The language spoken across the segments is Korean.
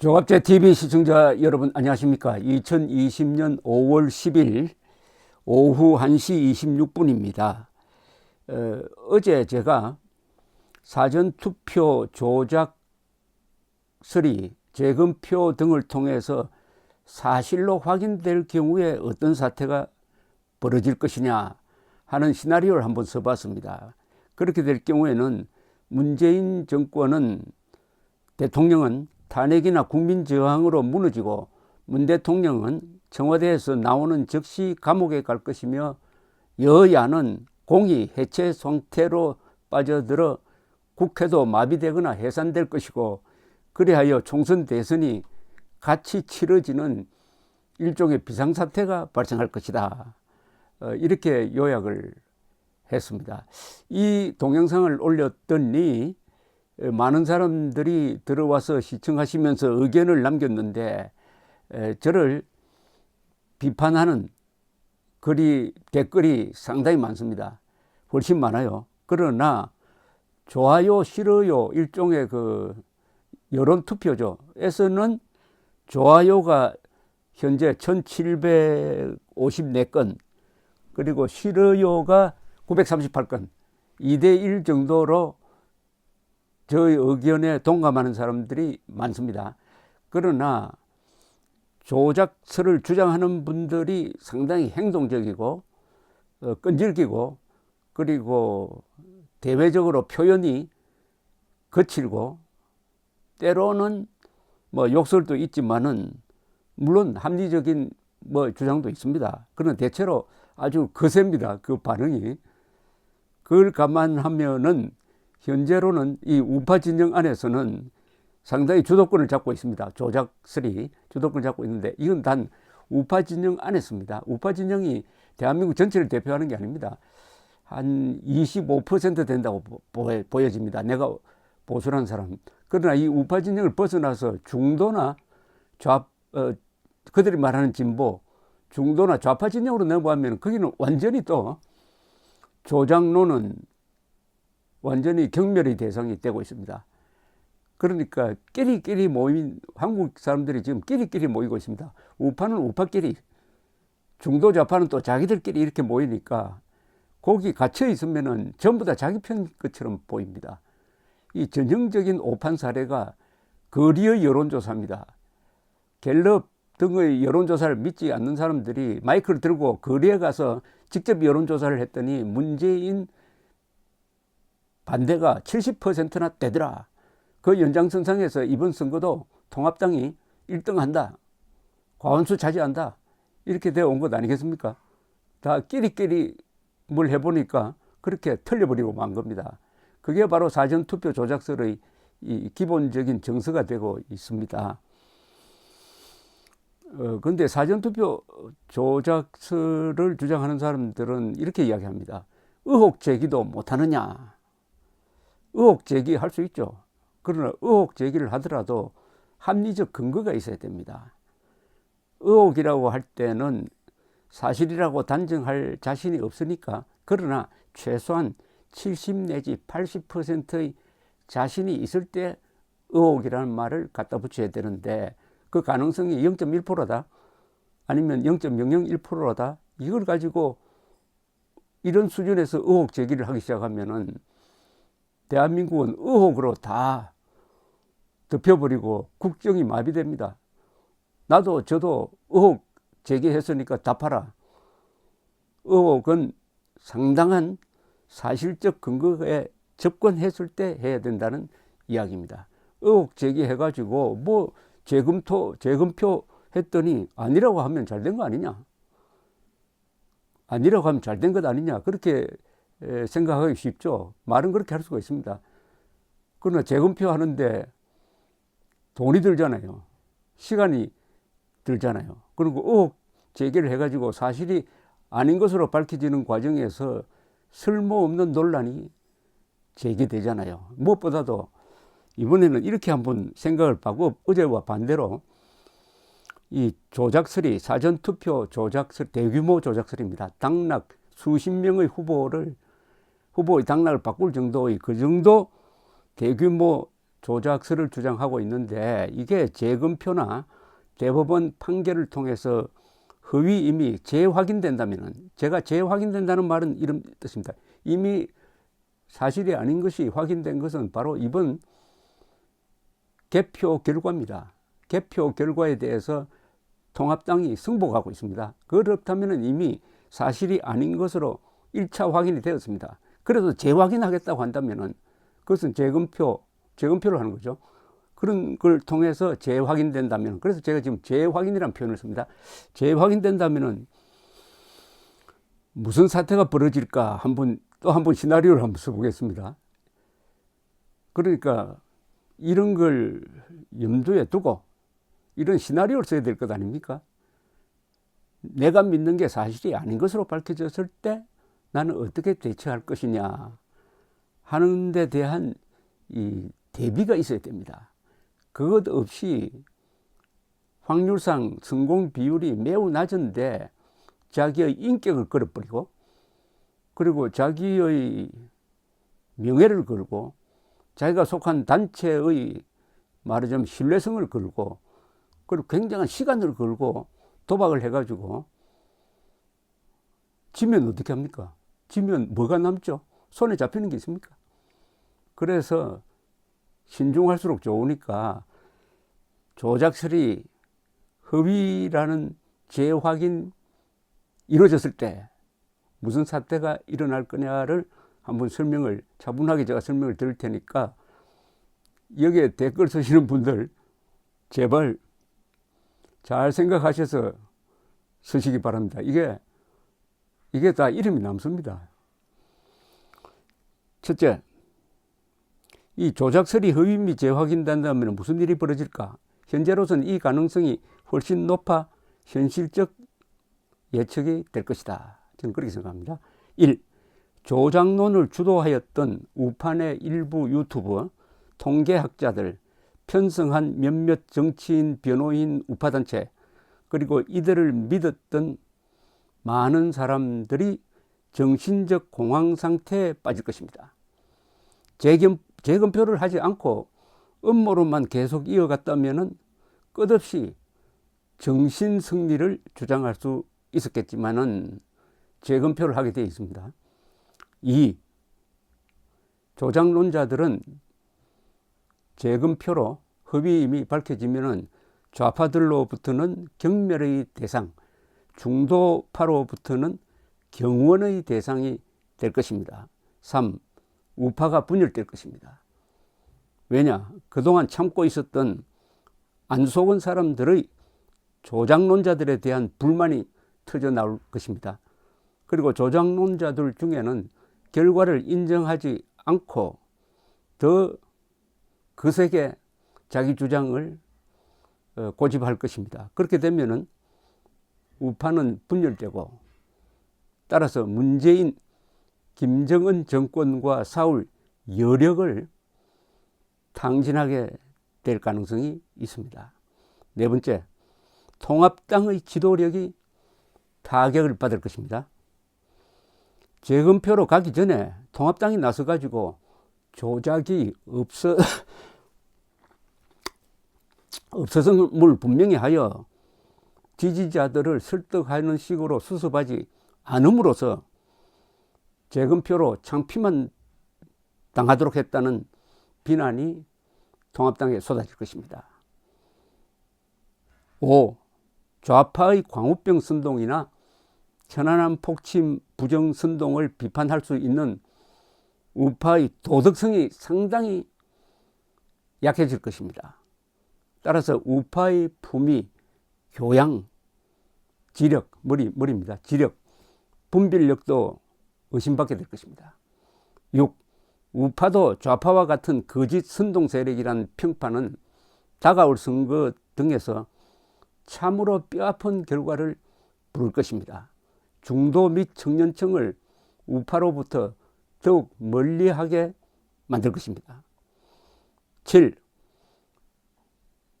조갑제 TV 시청자 여러분 안녕하십니까? 2020년 5월 10일 오후 1시 26분입니다. 어, 어제 제가 사전 투표 조작 서리 재검표 등을 통해서 사실로 확인될 경우에 어떤 사태가 벌어질 것이냐 하는 시나리오를 한번 써봤습니다. 그렇게 될 경우에는 문재인 정권은 대통령은 탄핵이나 국민 저항으로 무너지고 문 대통령은 청와대에서 나오는 즉시 감옥에 갈 것이며 여야는 공이 해체 상태로 빠져들어 국회도 마비되거나 해산될 것이고 그리하여 총선 대선이 같이 치러지는 일종의 비상사태가 발생할 것이다. 어, 이렇게 요약을 했습니다. 이 동영상을 올렸더니 많은 사람들이 들어와서 시청하시면서 의견을 남겼는데 저를 비판하는 글이 댓글이 상당히 많습니다. 훨씬 많아요. 그러나 좋아요, 싫어요 일종의 그 여론 투표죠. 에서는 좋아요가 현재 1754건 그리고 싫어요가 938건 2대 1 정도로 저의 의견에 동감하는 사람들이 많습니다. 그러나 조작설을 주장하는 분들이 상당히 행동적이고 어, 끈질기고 그리고 대외적으로 표현이 거칠고 때로는 뭐 욕설도 있지만은 물론 합리적인 뭐 주장도 있습니다. 그러나 대체로 아주 거셉니다. 그 반응이. 그걸 감안하면은 현재로는 이 우파 진영 안에서는 상당히 주도권을 잡고 있습니다. 조작설이 주도권을 잡고 있는데 이건 단 우파 진영 안에서입니다. 우파 진영이 대한민국 전체를 대표하는 게 아닙니다. 한 25% 된다고 보여, 집니다 내가 보수라는 사람. 그러나 이 우파 진영을 벗어나서 중도나 좌, 어, 그들이 말하는 진보, 중도나 좌파 진영으로 넘어가면 거기는 완전히 또 조작론은 완전히 경멸의 대상이 되고 있습니다. 그러니까 끼리끼리 모인 한국 사람들이 지금 끼리끼리 모이고 있습니다. 우파는 우파끼리, 중도 좌파는 또 자기들끼리 이렇게 모이니까 거기 갇혀 있으면은 전부 다 자기 편 것처럼 보입니다. 이 전형적인 오판 사례가 거리의 여론조사입니다. 갤럽 등의 여론조사를 믿지 않는 사람들이 마이크를 들고 거리에 가서 직접 여론조사를 했더니 문재인 반대가 70%나 되더라. 그 연장선상에서 이번 선거도 통합당이 1등 한다. 과원수 차지한다. 이렇게 되어 온 것 아니겠습니까? 다 끼리끼리 뭘 해보니까 그렇게 틀려버리고 만 겁니다. 그게 바로 사전투표 조작설의 이 기본적인 정서가 되고 있습니다. 어, 근데 사전투표 조작설을 주장하는 사람들은 이렇게 이야기합니다. 의혹 제기도 못하느냐. 의혹 제기할 수 있죠. 그러나 의혹 제기를 하더라도 합리적 근거가 있어야 됩니다. 의혹이라고 할 때는 사실이라고 단정할 자신이 없으니까 그러나 최소한 70 내지 80%의 자신이 있을 때 의혹이라는 말을 갖다 붙여야 되는데 그 가능성이 0.1%다 아니면 0.001%다 이걸 가지고 이런 수준에서 의혹 제기를 하기 시작하면은 대한민국은 의혹으로 다 덮여버리고 국정이 마비됩니다. 나도 저도 의혹 제기했으니까 답하라. 의혹은 상당한 사실적 근거에 접근했을 때 해야 된다는 이야기입니다. 의혹 제기해가지고 뭐 재검토, 재검표 했더니 아니라고 하면 잘 된 거 아니냐? 아니라고 하면 잘 된 것 아니냐? 그렇게 생각하기 쉽죠. 말은 그렇게 할 수가 있습니다. 그러나 재검표 하는데 돈이 들잖아요. 시간이 들잖아요. 그리고 의혹 제기를 해가지고 사실이 아닌 것으로 밝혀지는 과정에서 쓸모없는 논란이 제기되잖아요. 무엇보다도 이번에는 이렇게 한번 생각을 하고 어제와 반대로 이 조작설이 사전투표 조작설 대규모 조작설입니다. 당락 수십 명의 후보를 후보의 당락을 바꿀 정도의 그 정도 대규모 조작설을 주장하고 있는데 이게 재검표나 대법원 판결을 통해서 허위 이미 재확인된다면은 제가 재확인된다는 말은 이런 뜻입니다. 이미 사실이 아닌 것이 확인된 것은 바로 이번 개표 결과입니다. 개표 결과에 대해서 통합당이 승복하고 있습니다. 그렇다면 이미 사실이 아닌 것으로 1차 확인이 되었습니다. 그래도 재확인하겠다고 한다면 그것은 재검표, 재검표를 하는 거죠. 그런 걸 통해서 재확인된다면 그래서 제가 지금 재확인이라는 표현을 씁니다. 재확인된다면 무슨 사태가 벌어질까 한번 또 한 번 시나리오를 한번 써보겠습니다. 그러니까 이런 걸 염두에 두고 이런 시나리오를 써야 될 것 아닙니까? 내가 믿는 게 사실이 아닌 것으로 밝혀졌을 때 나는 어떻게 대처할 것이냐 하는 데 대한 이 대비가 있어야 됩니다. 그것 없이 확률상 성공 비율이 매우 낮은데 자기의 인격을 걸어버리고 그리고 자기의 명예를 걸고 자기가 속한 단체의 말하자면 신뢰성을 걸고 그리고 굉장한 시간을 걸고 도박을 해가지고 지면 어떻게 합니까? 지면 뭐가 남죠? 손에 잡히는 게 있습니까? 그래서 신중할수록 좋으니까 조작설이 허위라는 재확인 이루어졌을 때 무슨 사태가 일어날 거냐를 한번 설명을 차분하게 제가 설명을 드릴 테니까 여기에 댓글 쓰시는 분들 제발 잘 생각하셔서 쓰시기 바랍니다. 이게 이게 다 이름이 남습니다. 첫째, 이 조작설이 허위미 재확인된다면 무슨 일이 벌어질까? 현재로서는 이 가능성이 훨씬 높아 현실적 예측이 될 것이다. 저는 그렇게 생각합니다. 1. 조작론을 주도하였던 우판의 일부 유튜브 통계학자들, 편성한 몇몇 정치인, 변호인, 우파단체, 그리고 이들을 믿었던 많은 사람들이 정신적 공황 상태에 빠질 것입니다. 재검, 재검표를 하지 않고 음모론만 계속 이어갔다면 끝없이 정신 승리를 주장할 수 있었겠지만은 재검표를 하게 되어 있습니다. 이 조작론자들은 재검표로 허위임이 밝혀지면은 좌파들로부터는 경멸의 대상, 중도파로부터는 경원의 대상이 될 것입니다. 3. 우파가 분열될 것입니다. 왜냐? 그동안 참고 있었던 안 속은 사람들의 조작론자들에 대한 불만이 터져 나올 것입니다. 그리고 조작론자들 중에는 결과를 인정하지 않고 더 거세게 자기 주장을 어, 고집할 것입니다. 그렇게 되면은 우파는 분열되고 따라서 문재인 김정은 정권과 싸울 여력을 탕진하게 될 가능성이 있습니다. 네 번째, 통합당의 지도력이 타격을 받을 것입니다. 재검표로 가기 전에 통합당이 나서 가지고 조작이 없어, 없어서을 분명히 하여 지지자들을 설득하는 식으로 수습하지 않음으로써 재검표로 창피만 당하도록 했다는 비난이 통합당에 쏟아질 것입니다. 5. 좌파의 광우병 선동이나 천안함 폭침 부정 선동을 비판할 수 있는 우파의 도덕성이 상당히 약해질 것입니다. 따라서 우파의 품위, 교양, 지력, 머리, 머리입니다. 지력, 분별력도 의심받게 될 것입니다. 6. 우파도 좌파와 같은 거짓 선동 세력이란 평판은 다가올 선거 등에서 참으로 뼈아픈 결과를 부를 것입니다. 중도 및 청년층을 우파로부터 더욱 멀리하게 만들 것입니다. 7.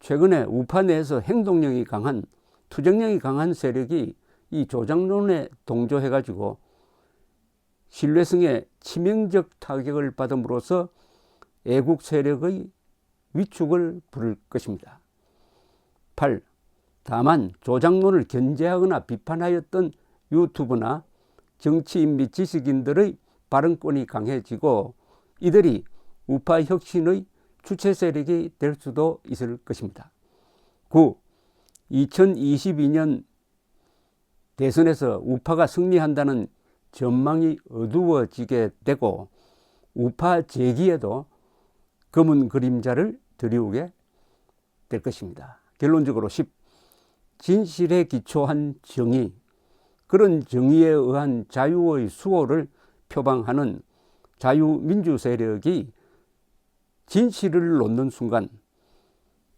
최근에 우파 내에서 행동력이 강한 투쟁력이 강한 세력이 이 조장론에 동조해 가지고 신뢰성에 치명적 타격을 받음으로써 애국 세력의 위축을 부를 것입니다. 8. 다만 조장론을 견제하거나 비판하였던 유튜브나 정치인 및 지식인들의 발언권이 강해지고 이들이 우파 혁신의 주체 세력이 될 수도 있을 것입니다. 9. 2022년 대선에서 우파가 승리한다는 전망이 어두워지게 되고 우파 재기에도 검은 그림자를 드리우게 될 것입니다. 결론적으로 10. 진실에 기초한 정의, 그런 정의에 의한 자유의 수호를 표방하는 자유민주 세력이 진실을 놓는 순간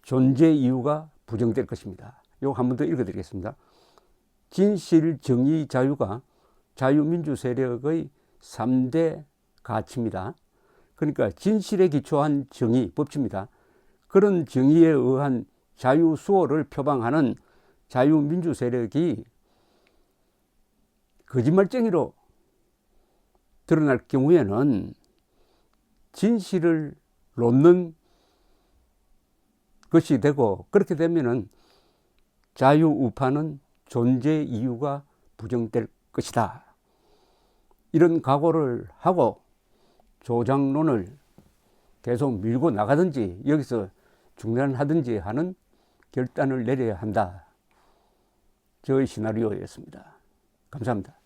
존재 이유가 부정될 것입니다. 이거 한 번 더 읽어드리겠습니다. 진실, 정의, 자유가 자유민주 세력의 3대 가치입니다. 그러니까 진실에 기초한 정의, 법치입니다. 그런 정의에 의한 자유 수호를 표방하는 자유민주 세력이 거짓말쟁이로 드러날 경우에는 진실을 놓는 것이 되고 그렇게 되면은 자유우파는 존재 이유가 부정될 것이다. 이런 각오를 하고 조장론을 계속 밀고 나가든지 여기서 중단하든지 하는 결단을 내려야 한다. 저의 시나리오였습니다. 감사합니다.